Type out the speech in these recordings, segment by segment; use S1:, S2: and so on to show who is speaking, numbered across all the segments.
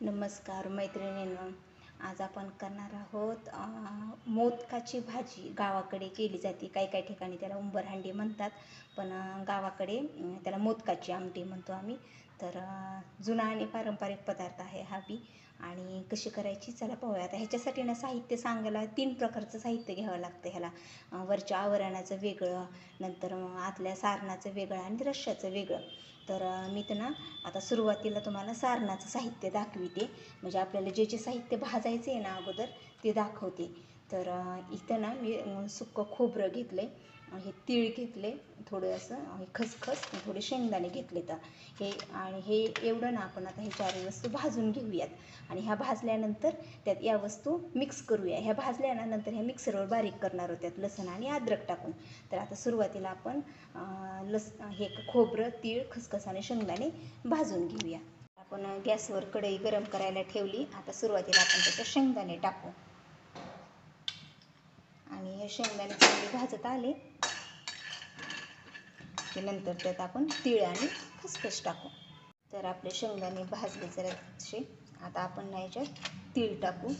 S1: नमस्कार मैत्रिणींनो. आज आपण करणार आहोत मोदकाची भाजी. गावाकडे केली जाते. काही काही ठिकाणी त्याला उंबरहंडी म्हणतात. पण गावाकडे त्याला मोदकाची आमटी म्हणतो आम्ही. तर जुना आणि पारंपरिक पदार्थ आहे हा बी. आणि कशी करायची? चला पाहूया. आता ह्याच्यासाठी ना साहित्य सांगायला तीन प्रकारचं साहित्य घ्यावं लागतं ह्याला. वरच्या आवरणाचं वेगळं नंतर मग आतल्या सारणाचं वेगळं आणि रश्श्याचं वेगळं. तर मी त्यांना ना आता सुरुवातीला तुम्हाला सारणाचं साहित्य दाखविते. म्हणजे आपल्याला जे जे साहित्य भाजायचं आहे ना अगोदर ते दाखवते. तर इथं ना मी सुक्कं खोबरं घेतलं आहे हे तीळ घेतले थोडं असं खसखस थोडे शेंगदाणे घेतले तर. हे आणि हे एवढं ना आपण आता हे चारही वस्तू भाजून घेऊयात. आणि ह्या भाजल्यानंतर त्यात या वस्तू मिक्स करूया. ह्या भाजल्यानंतर ह्या मिक्सरवर बारीक करणार होत्यात लसण आणि अद्रक टाकून. तर आता सुरुवातीला आपण लस हे खोबरं तीळ खसखस आणि शेंगदाणे भाजून घेऊया. आपण गॅसवर कढई गरम करायला ठेवली. आता सुरुवातीला आपण त्याच्या शेंगदाणे टाकू. आणि हे शेंगदाणे चांगले भाजत आले. की नंतर त्यात आपण तीळ आणि खसखस टाकू. तर आपले शेंगदाणे भाजले जराशे आता आपण ना याच्यात तीळ टाकू.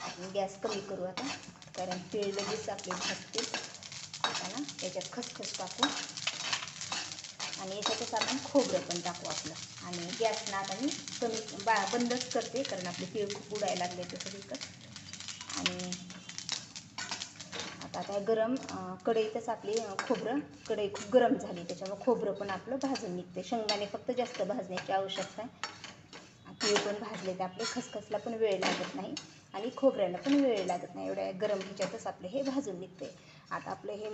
S1: आणि गॅस कमी करू आता कारण तीळ लगेच आपले भाजतील. ना त्याच्यात खसखस टाकू. आणि याच्यातच आपण खोबरं पण टाकू आपलं. आणि गॅसला आता मी कमी बा बंदच करते कारण आपले तीळ खूप उडायला लागले ते सगळीकडं आणि आता काय गरम कढईतच आपली खोबरं कढई खूप गरम झाली त्याच्यामुळे खोबरं पण आपलं भाजून निघते. शेंगदाणे फक्त जास्त भाजण्याची आवश्यकता आहे. तीळ पण भाजले तर आपले खसखसला पण वेळ लागत नाही आणि खोबऱ्याला पण वेळ लागत नाही. एवढ्या गरम ह्याच्यातच आपले हे भाजून निघते. आता आपलं हे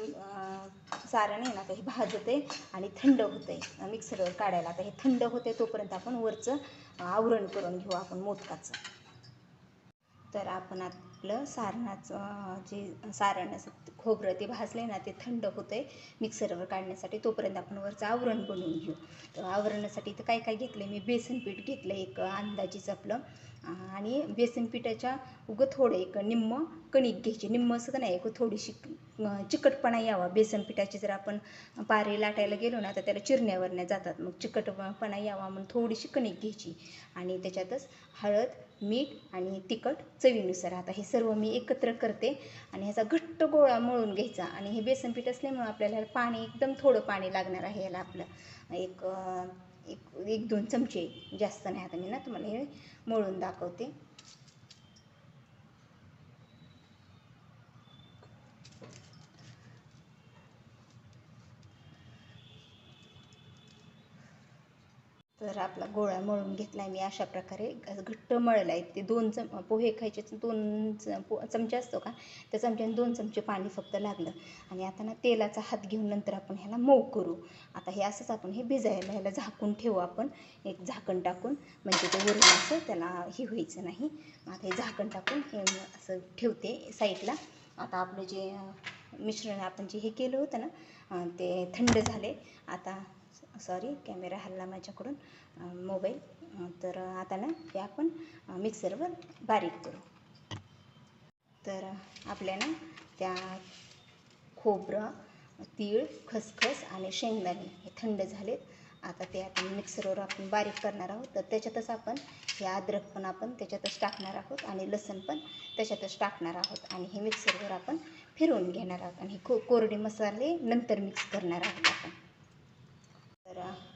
S1: सारण आहे ना आता हे भाजते आणि थंड होते मिक्सरवर काढायला आता हे थंड होते तोपर्यंत आपण वरचं आवरण करून घेऊ आपण मोदकाचं. तर आपण आता आपलं सारणाचं जे सारण असं खोबरं ते भाजले ना ते थंड होतंय मिक्सरवर काढण्यासाठी तोपर्यंत आपण वरचं आवरण बनवून घेऊ. तर आवरणासाठी इथं काय काय घेतलं मी बेसन पीठ घेतलं एक अंदाजीच आपलं. आणि बेसन पिठाच्या उगं थोडं एक निम्म कणिक घ्यायची. निम्म असं तर नाही एक थोडीशी चिकटपणा यावा. बेसन पिठाची जर आपण पारे लाटायला गेलो ना तर त्याला चिरण्यावरण्या जातात. मग चिकटपणा यावा म्हणून थोडीशी कणिक घ्यायची. आणि त्याच्यातच हळद मीठ आणि तिखट चवीनुसार. आता हे सर्व मी एकत्र करते आणि ह्याचा घट्ट गोळा मळून घ्यायचा आणि हे बेसन पीठ असल्यामुळं आपल्याला पाणी एकदम थोडं पाणी लागणार आहे याला आपलं. एक एक एक दोन चमचे जास्त नाही आता मी ना तुम्हाला हे मळून दाखवते. तर आपला गोळा मळून घेतला आहे मी अशा प्रकारे घट्ट मळला आहे. ते दोन चम पोहे खायचे दोन च पो चमचे असतो का त्या चमच्याने दोन चमचे पाणी फक्त लागलं. आणि आता ना तेलाचा हात घेऊन नंतर आपण ह्याला मऊ करू. आता हे असंच आपण हे भिजायला ह्याला झाकून ठेवू आपण. एक झाकण टाकून म्हणजे ते वरून असं त्याला हे व्हायचं नाही. आता हे झाकण टाकून हे असं ठेवते साईडला. आता आपलं जे मिश्रण आपण जे हे केलं होतं ना ते थंड झाले. आता सॉरी कॅमेरा हल्ला माझ्याकडून मोबाईल. तर आता ना हे आपण मिक्सरवर बारीक करू. तर आपल्या ना त्या खोबरं तीळ खसखस आणि शेंगदाणे हे थंड झालेत. आता ते आपण मिक्सरवर आपण बारीक करणार आहोत. तर त्याच्यातच आपण हे अद्रक पण आपण त्याच्यातच टाकणार आहोत आणि लसण पण त्याच्यातच टाकणार आहोत. आणि हे मिक्सरवर आपण फिरवून घेणार आहोत. आणि हे को कोरडे मसाले नंतर मिक्स करणार आहोत आपण.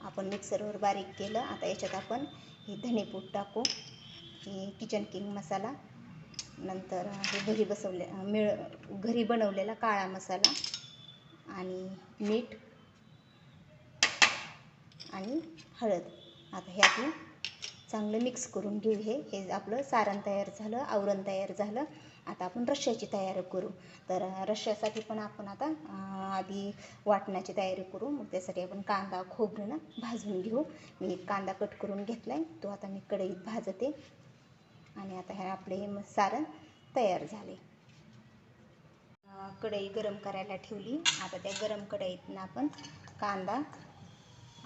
S1: आपण मिक्सरवर बारीक केलं. आता याच्यात आपण हे धनेपूड टाकू. हे किचन किंग मसाला. नंतर हे घरी बसवले मिळ घरी बनवलेला काळा मसाला आणि मीठ आणि हळद. आता हे आपण चांगलं मिक्स करून घेऊ हे. हे आपलं सारण तयार झालं आवरण तयार झालं. आता आपण रश्श्याची तयारी करू. तर रश्श्यासाठी पण आपण आता आधी वाटण्याची तयारी करू. मग त्यासाठी आपण कांदा खोबरं ना भाजून घेऊ. मी एक कांदा कट करून घेतला आहे तो आता मी कढईत भाजते. आणि आता हे आपले म- सारण तयार झाले. कढई गरम करायला ठेवली. आता त्या गरम कढईतनं आपण कांदा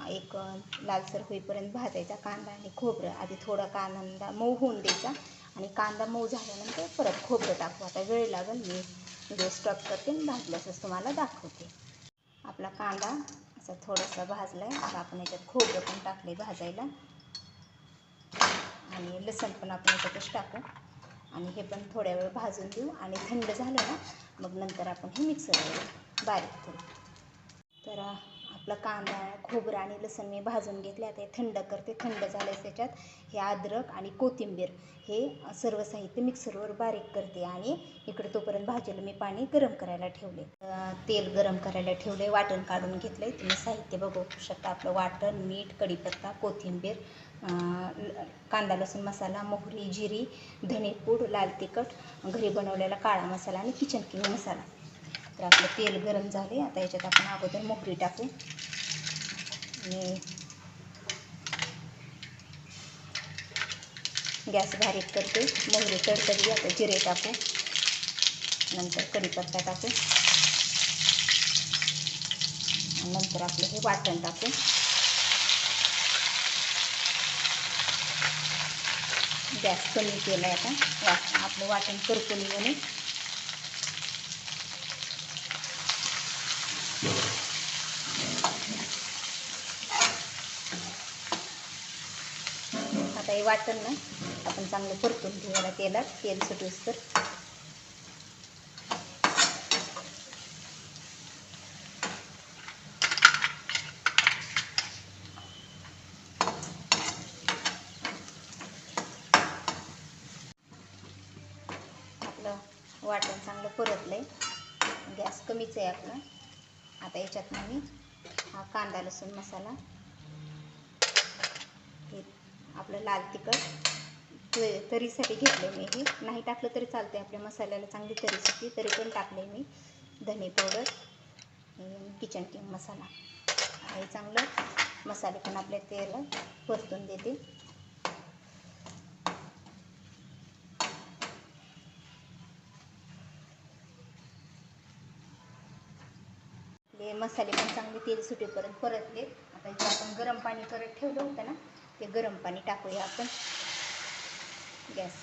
S1: एक लालसर होईपर्यंत भाजायचा. कांदा आणि खोबरं आधी थोडा कांदा मऊ होऊन द्यायचा. आणि कांदा मऊ झाल्यानंतर परत खोबरं टाकू. आता वेळ लागेल मी म्हणजे व्हिडिओ स्टॉप करते आणि भाजल्यासच तुम्हाला दाखवते. आपला कांदा असा थोडासा भाजला आहे आता आपण याच्यात खोबरं पण टाकले भाजायला. आणि लसण पण आपण याच्यातच टाकू. आणि हे पण थोड्या वेळ भाजून देऊ आणि थंड झालं ना मग नंतर आपण हे मिक्सरवर बारीक करू. तर आपला कांदा खोबरं आणि लसूण मी भाजून घेतले. आता हे थंड करते. थंड झालं त्याच्यात हे अद्रक आणि कोथिंबीर हे सर्व साहित्य मिक्सरवर बारीक करते आणि इकडे तोपर्यंत भाजीला मी पाणी गरम करायला ठेवले. तेल गरम करायला ठेवले. वाटण काढून घेतलंय. तुम्ही साहित्य बघू शकता. आपलं वाटण मीठ कढीपत्ता कोथिंबीर कांदा लसूण मसाला मोहरी जिरी धणेपूड लाल तिखट घरी बनवलेला काळा मसाला आणि किचन किंग मसाला. तर आपलं तेल गरम झाले. आता याच्यात आपण अगोदर मोकरी टाकू. आणि गॅस बारीक करते. मोहरी तडतडली आता जिरे टाकू. नंतर कढीपत्ता टाकू. नंतर आपलं हे वाटण टाकू. गॅस कमी केला आहे आता. वाट आपलं वाटण करकुली म्हणून हे वाटण ना आपण चांगलं परतून घेऊया तेलात. तेल सुटूस तर. आपलं वाटण चांगलं परतलं आहे गॅस कमीच आहे आपला. आता याच्यात मी हा कांदा लसूण मसाला आपलं लाल तिखट. तरीसाठी घेतलं मी हे. नाही टाकलं तरी चालते आपल्या मसाल्याला चांगली तरी तरी पण टाकले मी. धने पावडर किचन किंग मसाला. हे चांगलं मसाले पण आपल्या तेला परतून देते. हे मसाले पण चांगले तेल सुटेपर्यंत परतले. आता जे आपण गरम पाणी करत ठेवलं होतं ना. ते गरम पाणी टाकूया आपण. गॅस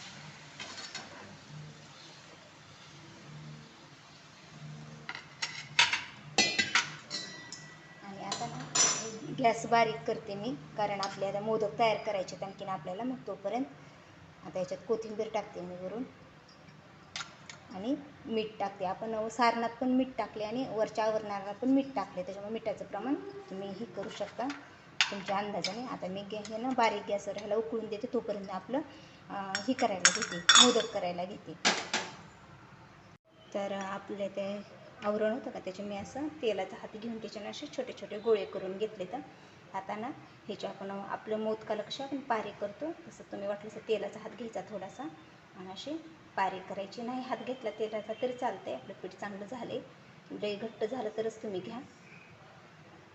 S1: आणि आता ना गॅस बारीक करते मी कारण आपल्याला मोदक तयार करायचे आहेत आणखीन आपल्याला मग तोपर्यंत आता याच्यात कोथिंबीर टाकते मी वरून. आणि मीठ टाकते. आपण सारणात पण मीठ टाकले आणि वरच्या आवरणाला पण मीठ टाकले त्याच्यामुळे मिठाचं प्रमाण तुम्ही हे करू शकता. तुमच्या अंदाजाने. आता मी गॅस ना बारीक गॅसवर ह्याला उकळून देते तोपर्यंत आपलं हे करायला घेते मोदक करायला घेते. तर आपले ते आवरण होतं का त्याचे मी असं तेलाचा हात घेऊन त्याच्यानं असे छोटे छोटे गोळे करून घेतले तर आता ना ह्याच्या आपण आपलं मोदकाला कशा आपण पारे करतो तसं तुम्ही वाटलं तर तेलाचा हात घ्यायचा थोडासा. आणि असे पारे करायचे नाही हात घेतला तेलाचा तरी चालतंय आपलं पीठ चांगलं झाले लई घट्ट झालं तरच तुम्ही घ्या.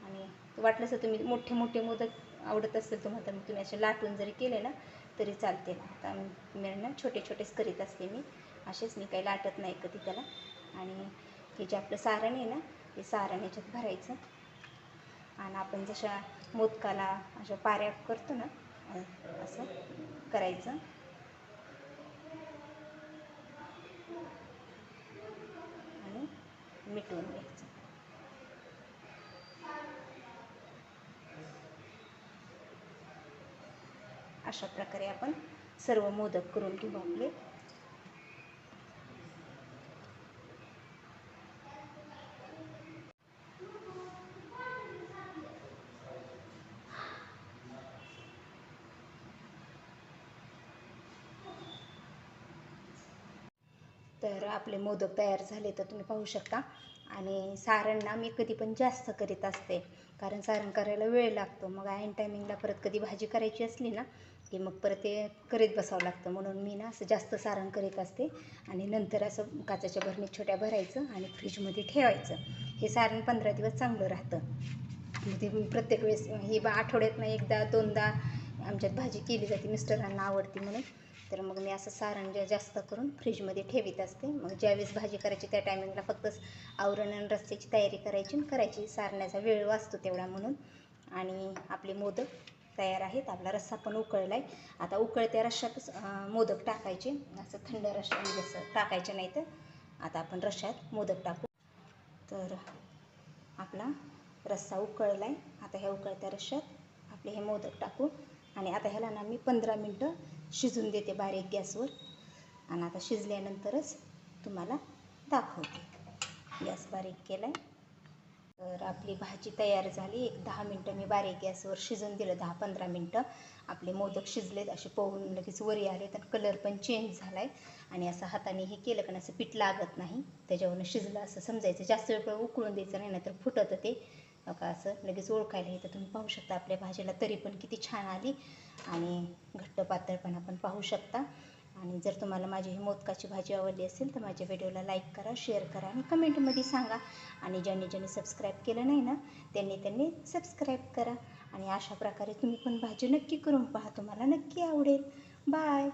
S1: आणि वाटलं तर तुम्ही मोठे मोठे मोदक आवडत असेल तुम्हाला तर मग तुम्ही असे लाटून जरी केले ना तरी चालते. आता मी ना छोटे छोटेच करीत असते मी. असेच मी काही लाटत नाही कधी त्याला. आणि हे जे आपलं सारण आहे ना ते सारण याच्यात भरायचं. आणि आपण जशा मोदकाला अशा पाऱ्या करतो ना असं करायचं. आणि मिटवून घ्यायचं. अशा प्रकारे आपण सर्व मोदक करून घेऊ आपले. तर आपले मोदक तयार झाले तर तुम्ही पाहू शकता. आणि सारण ना मी कधी पण जास्त करीत असते. कारण सारण करायला वेळ लागतो. मग ऐन टायमिंगला परत कधी भाजी करायची असली ना की मग परत ते करीत बसावं लागतं. म्हणून मी ना असं जास्त सारण करीत असते. आणि नंतर असं काचाच्या भरणीत छोट्या भरायचं आणि फ्रीजमध्ये ठेवायचं. हे सारण पंधरा दिवस चांगलं राहतं. म्हणजे ते प्रत्येक वेळेस ही बा आठवड्यातनं एकदा दोनदा आमच्यात भाजी केली जाते मिस्टरांना आवडते म्हणून. तर मग मी असं सारण जे जास्त करून फ्रीजमध्ये ठेवीत असते. मग ज्यावेळेस भाजी करायची त्या टायमिंगला फक्त आवरण आणि रस्त्याची तयारी करायची आणि करायची. सारण्याचा वेळ वाचतो तेवढा म्हणून. आणि आपले मोदक तयार आहेत. आपला रस्सा पण उकळला आहे आता उकळत्या रश्श्यातच मोदक टाकायचे. असं थंड रश्या म्हणजे असं टाकायचे नाही तर. आता आपण रश्श्यात मोदक टाकू. तर आपला रस्सा उकळला आहे आता ह्या उकळत्या रश्श्यात आपले हे मोदक टाकू. आणि आता ह्याला ना मी पंधरा मिनटं शिजून देते बारीक गॅसवर. आणि आता शिजल्यानंतरच तुम्हाला दाखवते. गॅस बारीक केला आहे तर आपली भाजी तयार झाली. एक दहा मिनटं मी बारीक गॅसवर शिजून दिलं दहा पंधरा मिनटं. आपले मोदक शिजलेत असे पोहून लगेच वरी आले तर कलर पण चेंज झाला आहे आणि असं हाताने हे केलं का नाही असं पीठ लागत नाही. त्याच्यावरनं शिजलं असं समजायचं. जास्त वेळ उकळून द्यायचं नाही नाहीतर फुटतं ते. का असं लगेच ओळखायला येतं. तुम्ही पाहू शकता आपल्या भाजीला तरी पण किती छान आली. आणि घट्ट पातळपणा पण पाहू शकता. आणि जर तुम्हाला माझी ही मोदकाची भाजी आवडली असेल तर माझ्या व्हिडिओला लाईक करा शेअर करा आणि कमेंटमध्ये सांगा. आणि ज्यांनी ज्यांनी सबस्क्राईब केलं नाही ना त्यांनी त्यांनी सबस्क्राईब करा. आणि अशा प्रकारे तुम्ही पण भाजी नक्की करून पहा तुम्हाला नक्की आवडेल. बाय!